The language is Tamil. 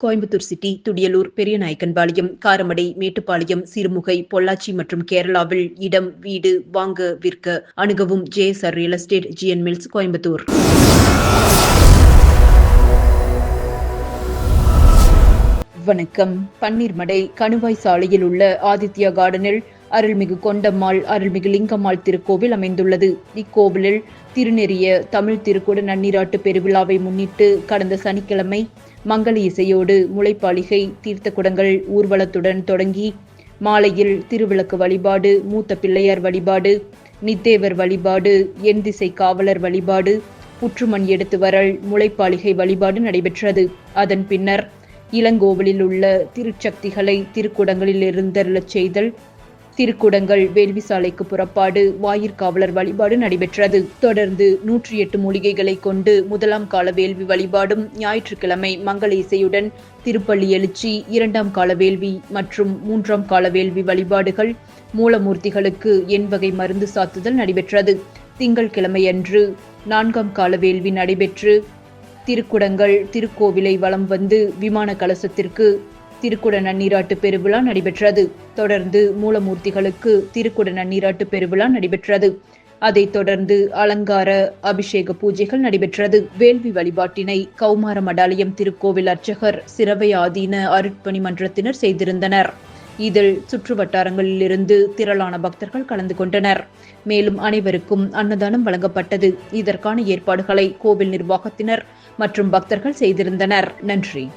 கோயம்புத்தூர் சிட்டி துடியலூர் பெரியநாயக்கன்பாளையம் காரமடை மேட்டுப்பாளையம் சிறுமுகை பொள்ளாச்சி மற்றும் கேரளாவில் இடம் வீடு வாங்க விற்க அணுகவும் JSR real estate GN mills Coimbatore. வணக்கம். பன்னீர்மடை கணுவாய் சாலையில் உள்ள ஆதித்யா கார்டனில் அருள்மிகு கொண்டம்மாள் அருள்மிகு லிங்கம்மாள் திருக்கோவில் அமைந்துள்ளது. இக்கோவிலில் திருநெறிய தமிழ் திருக்குட நன்னீராட்டு பெருவிழாவை முன்னிட்டு கடந்த சனிக்கிழமை மங்கள இசையோடு முளைப்பாளிகை தீர்த்த குடங்கள் ஊர்வலத்துடன் தொடங்கி மாலையில் திருவிளக்கு வழிபாடு மூத்த பிள்ளையார் வழிபாடு நித்தேவர் வழிபாடு எண் திசை காவலர் வழிபாடு புற்றுமண் எடுத்து வரல் முளைப்பாளிகை வழிபாடு நடைபெற்றது. அதன் பின்னர் இளங்கோவிலில் உள்ள திருச்சக்திகளை திருக்குடங்களில் இருந்தருளச் செய்தல் திருக்குடங்கள் வேள்விசாலைக்கு புறப்பாடு வாயிற்காவலர் வழிபாடு நடைபெற்றது. தொடர்ந்து நூற்றி எட்டு மூலிகைகளை கொண்டு முதலாம் கால வேள்வி வழிபாடும் ஞாயிற்றுக்கிழமை மங்கள இசையுடன் திருப்பள்ளி எழுச்சி இரண்டாம் கால வேள்வி மற்றும் மூன்றாம் கால வேள்வி வழிபாடுகள் மூலமூர்த்திகளுக்கு எண் வகை மருந்து சாத்துதல் நடைபெற்றது. திங்கள்கிழமையன்று நான்காம் கால வேள்வி நடைபெற்று திருக்குடங்கள் திருக்கோவிலை வலம் வந்து விமான கலசத்திற்கு திருக்குட நன்னீராட்டு பெருவிழா நடைபெற்றது. தொடர்ந்து மூலமூர்த்திகளுக்கு திருக்குட நன்னீராட்டு பெருவிழா நடைபெற்றது. அதைத் தொடர்ந்து அலங்கார அபிஷேக பூஜைகள் நடைபெற்றது. வேள்வி வழிபாட்டினை கௌமார மடாலயம் திருக்கோவில் அர்ச்சகர் சிறவை ஆதீன அருட்பணி மன்றத்தினர் செய்திருந்தனர். இதில் சுற்று வட்டாரங்களிலிருந்து திரளான பக்தர்கள் கலந்து கொண்டனர். மேலும் அனைவருக்கும் அன்னதானம் வழங்கப்பட்டது. இதற்கான ஏற்பாடுகளை கோவில் நிர்வாகத்தினர் மற்றும் பக்தர்கள் செய்திருந்தனர். நன்றி.